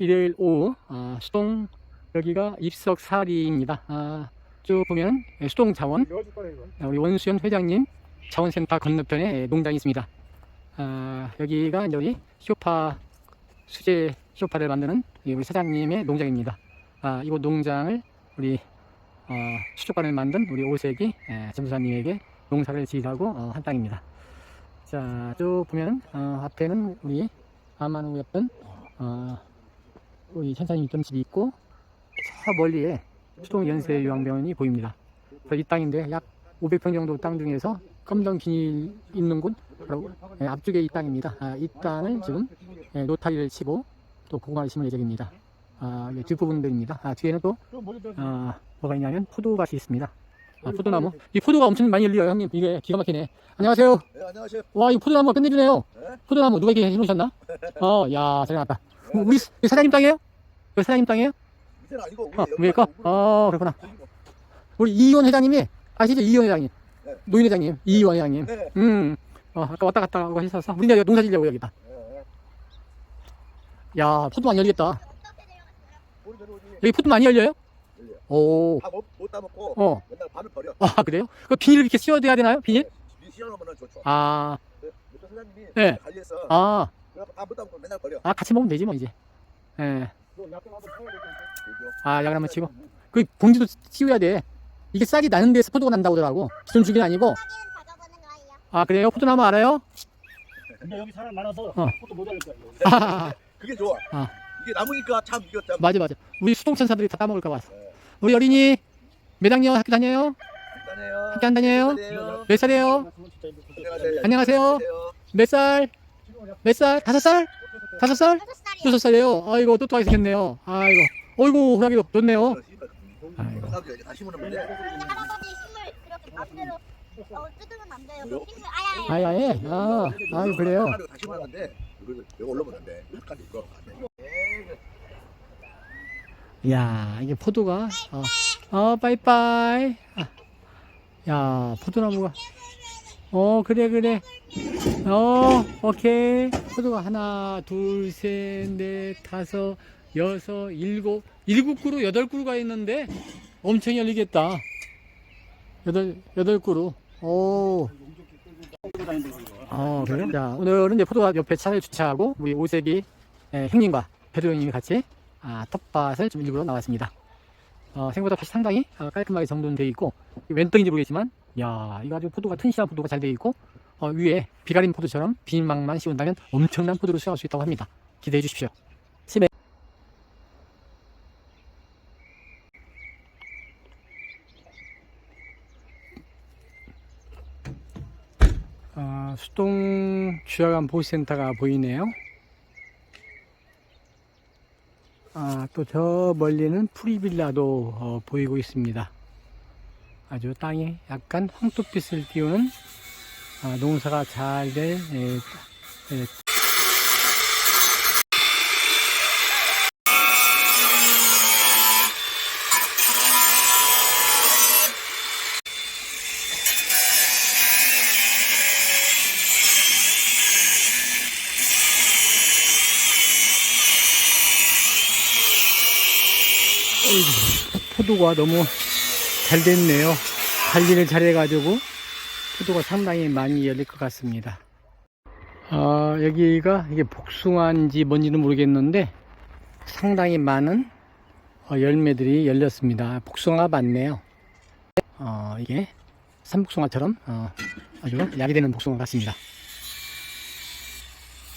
일요일 오후 아, 수동 여기가 입석사리입니다. 아, 쭉 보면 예, 수동 자원 아, 우리 원수연 회장님 자원센터 건너편에 예, 농장이 있습니다. 아, 여기가 우리 쇼파 수제 쇼파를 만드는 이 우리 사장님의 농장입니다. 아, 이곳 농장을 우리 어, 수족관을 만든 우리 오색이 예, 전도사님에게 농사를 지으라고 어, 한 땅입니다. 자, 쭉 보면 어, 앞에는 우리 아마누였던 어, 우리 천사님 있던 집이 있고 저 멀리에 수동 연세 요양병원이 보입니다. 이 땅인데 약 500평 정도 땅 중에서 검정 비닐 있는 곳 바로 예, 앞쪽에 이 땅입니다. 아, 이 땅을 지금 예, 노타리를 치고 또 고구마를 심을 예정입니다. 아, 이게 뒷부분들입니다. 아, 뒤에는 또 아, 뭐가 있냐면 포도밭이 있습니다. 아, 포도나무. 이 포도가 엄청 많이 열려요, 형님. 이게 기가 막히네. 안녕하세요. 네, 안녕하세요. 와, 이 포도나무가 끝내주네요. 네? 포도나무 누가 이렇게 해놓으셨나? 어, 야, 잘 나왔다. 우리 사장님 땅이에요? 이거 사장님 땅이에요? 밑에는 아니고 어, 여기 위에 거? 어, 그렇구나. 우리 이희원 회장님이, 아시죠? 이희원 회장님. 네. 노인 회장님. 이희원 회장님. 네. 음, 어, 아까 왔다 갔다 하고 하셔서. 우리 이제 농사 지려고 여기다. 네. 야, 포도 많이 열리겠다. 우리. 여기 포도 많이 열려요? 열려요. 오, 다못 못 따먹고 어. 맨날 반을 버려. 아, 그래요? 그 비닐 이렇게 씌워둬야 되나요? 비닐? 미 시원하면 좋죠. 아, 네, 밑에 사장님이 네. 관리해서 아, 다못 따먹고 맨날 버려. 아, 같이 먹으면 되지 뭐, 이제. 예. 아, 약을 한번 치고. 그 봉지도 씌워야 돼. 이게 싹이 나는 데서 포도가 난다고 하더라고. 기존 주기는 아니고. 아, 그래요? 포도나무 알아요? 근데 여기 사람 많아서 어. 포도 못 알을 거야. 아, 그게 좋아. 아. 이게 남으니까 참 이거 참. 맞아, 맞아. 우리 수동천사들이 다 따먹을까 봐. 네. 우리 어린이 몇 학년 학교 다녀요? 학교 안 다녀요? 몇 살이에요? 안녕하세요. 안녕하세요. 몇 살? 몇 살? 다섯 살? 다섯 살? 여섯 살이에요. 아이고, 똑똑하게 생겼네요. 아이고. 어이구, 호랑이도 좋네요. 아이고. 다시 보는 건데. 할아버지 힘을 그렇게 마음대로 어, 뜯으면 안 돼요. 그 힘을 아야 아예, 아예. 아, 아유, 그래요. 다시 보는 건데. 이거 이거 올라오면 안 돼. 약간 이거 안 돼. 야, 이게 포도가, 어, 어 빠이빠이. 아, 야, 포도나무가, 어, 그래, 그래. 어, 오케이. 포도가 하나, 둘, 셋, 넷, 다섯, 여섯, 일곱, 일곱 그루, 여덟 그루가 있는데 엄청 열리겠다. 여덟, 여덟 그루. 오. 어, 그래요? 자, 오늘은 이제 포도가 옆에 차를 주차하고 우리 오색이 예, 형님과 배도 형님이 같이 아, 텃밭을 좀 일부러 나왔습니다. 어, 생각보다 밭이 상당히 어, 깔끔하게 정돈되어 있고 웬떡인지 모르겠지만 야 이거 아주 포도가 튼실한 포도가 잘 되어 있고 어, 위에 비가린 포도처럼 비닐망만 씌운다면 엄청난 포도를 수확할 수 있다고 합니다. 기대해 주십시오. 집에 아, 수동 주야간 보호센터가 보이네요. 아, 또 저 멀리는 프리빌라도 어, 보이고 있습니다. 아주 땅에 약간 황토빛을 띄우는 아, 농사가 잘될 예, 예, 포도가 너무 잘 됐네요. 관리를 잘 해가지고 포도가 상당히 많이 열릴 것 같습니다. 아, 여기가 이게 복숭아인지 뭔지는 모르겠는데 상당히 많은 어, 열매들이 열렸습니다. 복숭아가 많네요. 어, 이게 산복숭아처럼 어, 아주 약이 되는 복숭아 같습니다.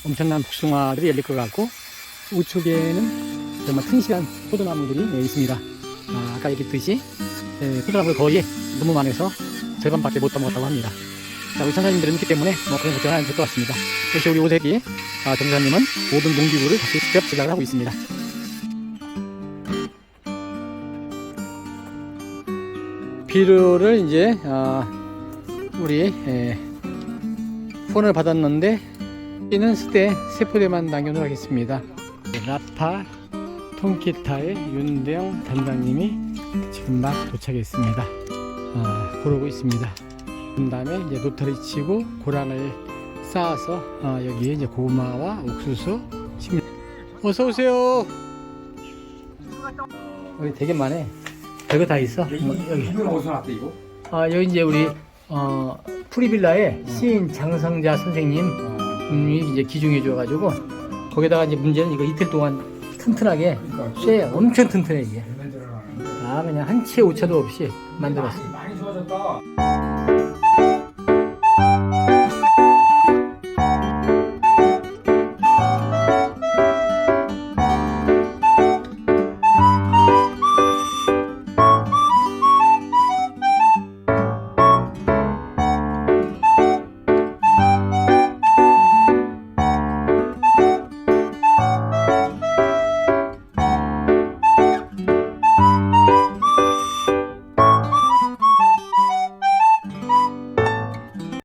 엄청난 복숭아들이 열릴 것 같고 우측에는 정말 튼실한 포도나무들이 예, 있습니다. 아, 까 얘기했듯이 예, 포도나무를 거의 너무 많아서 절반밖에 못 따먹었다고 합니다. 자, 우리 천사님들은 있기 때문에 뭐 그런 걱정 안될 것 같습니다. 역시 우리 오색이 아, 정사님은 모든 농기구를 다시 직접 제작을 하고 있습니다. 비료를 이제 아, 우리 예, 폰을 받았는데 이는 스테 세포대만 남겨놓도록 하겠습니다. 라파 통기타의 윤대영 단장님이 지금 막 도착했습니다. 아, 고르고 있습니다. 그 다음에 이제 노타리 치고 고랑을 쌓아서 아, 여기에 이제 고구마와 옥수수 심는 어서 오세요. 여기 되게 많네. 별거 다 있어. 뭐, 여기. 이건 어디서 났대 이거? 아, 여기 이제 우리, 어, 프리빌라의 시인 장성자 선생님 이 이제 기중해 줘가지고, 거기다가 이제 문제는 이거 이틀 동안 튼튼하게, 그러니까 쇠 엄청 튼튼해, 이게. 다 그냥 한채 오차도 없이 만들었어. 不啊。